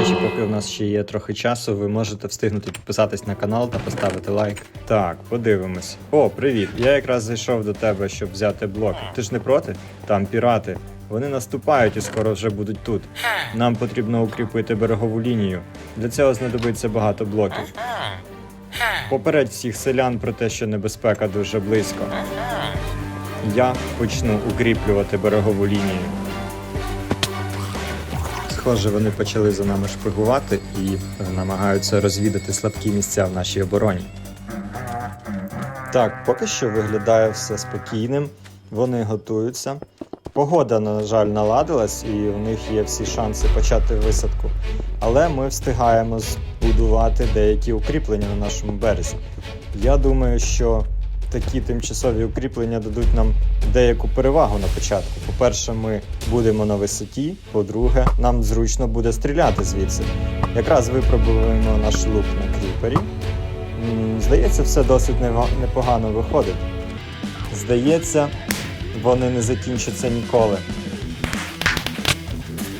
речі, поки у нас ще є трохи часу, ви можете встигнути підписатись на канал та поставити лайк. Так, подивимось. О, привіт! Я якраз зайшов до тебе, щоб взяти блоки. Ти ж не проти? Там пірати. Вони наступають і скоро вже будуть тут. Нам потрібно укріпити берегову лінію. Для цього знадобиться багато блоків. Попередь всіх селян про те, що небезпека дуже близько. Я почну укріплювати берегову лінію. Схоже, вони почали за нами шпигувати і намагаються розвідати слабкі місця в нашій обороні. Так, поки що виглядає все спокійним. Вони готуються. Погода, на жаль, наладилась, і у них є всі шанси почати висадку. Але ми встигаємо збудувати деякі укріплення на нашому березі. Я думаю, що такі тимчасові укріплення дадуть нам деяку перевагу на початку. По-перше, ми будемо на висоті. По-друге, нам зручно буде стріляти звідси. Якраз випробуємо наш лук на кріпері. Здається, все досить непогано виходить. Здається, вони не закінчаться ніколи.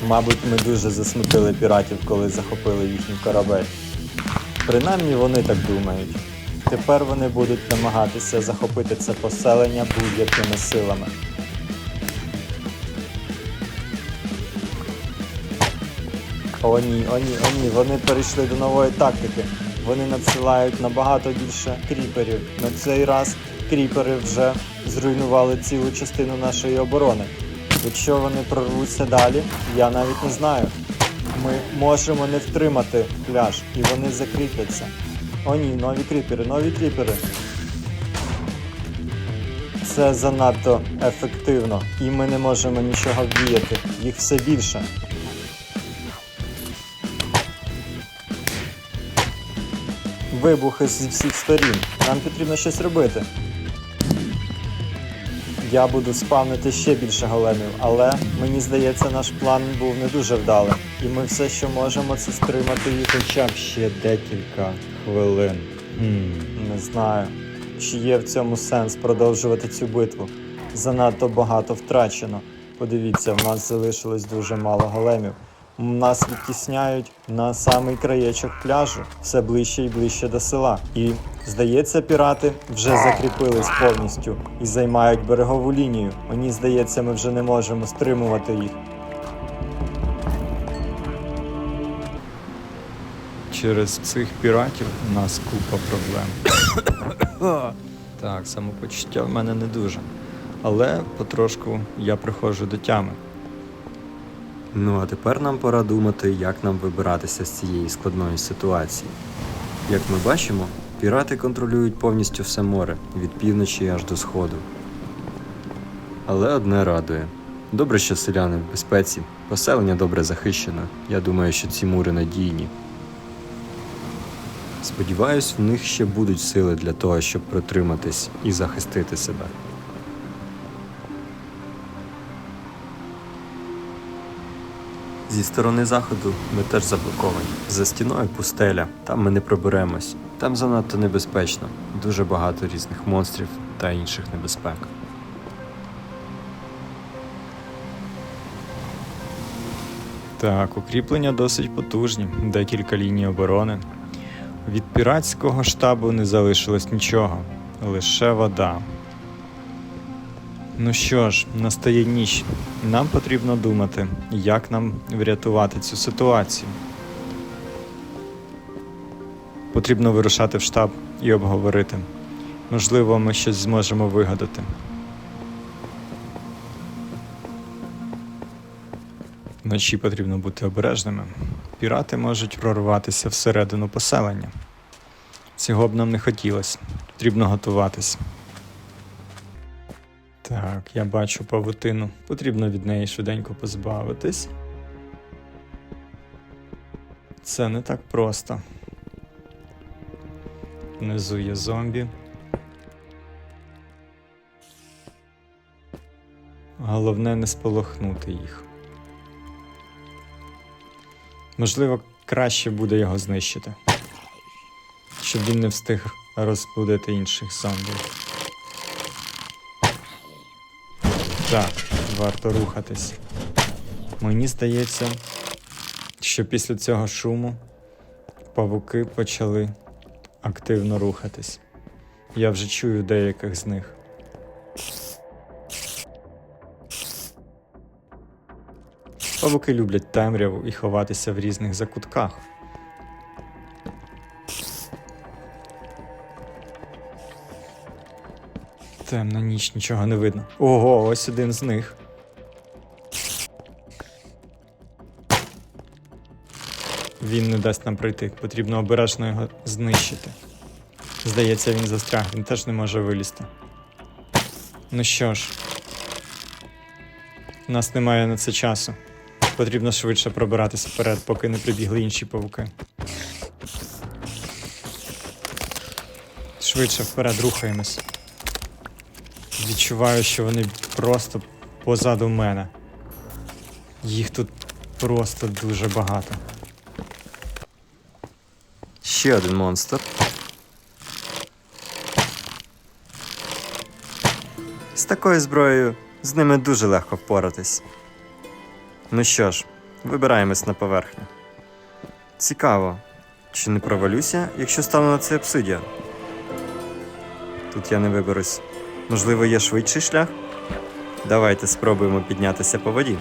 Мабуть, ми дуже засмутили піратів, коли захопили їхній корабель. Принаймні вони так думають. Тепер вони будуть намагатися захопити це поселення будь-якими силами. О ні, о ні, о ні, вони перейшли до нової тактики. Вони надсилають набагато більше кріперів. На цей раз кріпери вже зруйнували цілу частину нашої оборони. Якщо вони прорвуться далі, я навіть не знаю. Ми можемо не втримати пляж, і вони закріпляться. О ні, нові кріпери, нові кріпери. Це занадто ефективно, і ми не можемо нічого вдіяти. Їх все більше. Вибухи зі всіх сторін. Нам потрібно щось робити. Я буду спавнити ще більше големів, але мені здається, наш план був не дуже вдалим. І ми все, що можемо, це стримати їх хоча б ще декілька хвилин. Хм, не знаю, чи є в цьому сенс продовжувати цю битву. Занадто багато втрачено. Подивіться, в нас залишилось дуже мало големів. Нас відтісняють на самий краєчок пляжу, все ближче і ближче до села. І здається, пірати вже закріпились повністю і займають берегову лінію. Мені здається, ми вже не можемо стримувати їх. Через цих піратів у нас купа проблем. так, самопочуття в мене не дуже. Але потрошку я приходжу до тями. Ну а тепер нам пора думати, як нам вибиратися з цієї складної ситуації. Як ми бачимо, пірати контролюють повністю все море від півночі аж до сходу. Але одне радує. Добре, що селяни в безпеці, поселення добре захищено. Я думаю, що ці мури надійні. Сподіваюсь, в них ще будуть сили для того, щоб протриматись і захистити себе. Зі сторони заходу ми теж заблоковані. За стіною пустеля, там ми не проберемось. Там занадто небезпечно, дуже багато різних монстрів та інших небезпек. Так, укріплення досить потужні, декілька ліній оборони. Від піратського штабу не залишилось нічого, лише вода. Ну що ж, настає ніч. Нам потрібно думати, як нам врятувати цю ситуацію. Потрібно вирушати в штаб і обговорити. Можливо, ми щось зможемо вигадати. Вночі потрібно бути обережними. Пірати можуть прорватися всередину поселення. Цього б нам не хотілося. Потрібно готуватись. Так, я бачу павутину. Потрібно від неї швиденько позбавитись. Це не так просто. Внизу є зомбі. Головне не сполохнути їх. Можливо, краще буде його знищити, щоб він не встиг розбудити інших зомбів. Так, варто рухатись. Мені здається, що після цього шуму павуки почали активно рухатись. Я вже чую деяких з них. Павуки люблять темряву і ховатися в різних закутках. Темна ніч, нічого не видно. Ого, ось один з них. Він не дасть нам пройти, потрібно обережно його знищити. Здається, він застряг, він теж не може вилізти. Ну що ж, у нас немає на це часу. Потрібно швидше пробиратися вперед, поки не прибігли інші павуки. Швидше вперед рухаємось. Відчуваю, що вони просто позаду мене. Їх тут просто дуже багато. Ще один монстр. З такою зброєю з ними дуже легко впоратись. Ну що ж, вибираємось на поверхню. Цікаво, чи не провалюся, якщо стану на цей обсидіан? Тут я не виберусь. Можливо, є швидший шлях? Давайте спробуємо піднятися по воді.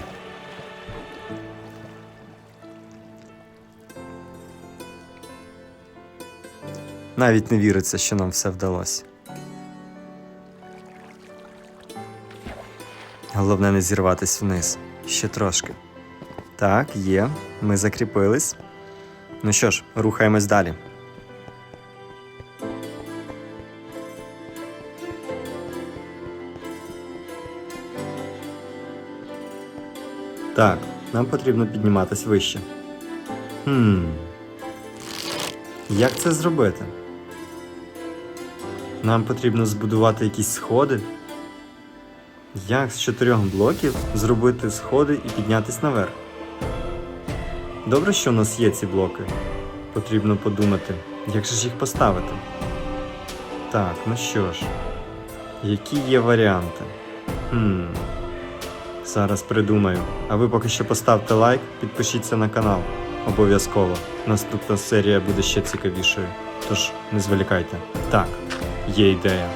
Навіть не віриться, що нам все вдалося. Головне не зірватись вниз. Ще трошки. Так, є. Ми закріпились. Ну що ж, рухаємось далі. Так, нам потрібно підніматись вище. Хм. Як це зробити? Нам потрібно збудувати якісь сходи. Як з чотирьох блоків зробити сходи і піднятись наверх? Добре, що у нас є ці блоки. Потрібно подумати, як же ж їх поставити. Так, ну що ж, які є варіанти? Хм. Зараз придумаю. А ви поки що поставте лайк, підпишіться на канал. Обов'язково. Наступна серія буде ще цікавішою. Тож не зволікайте. Так, є ідея.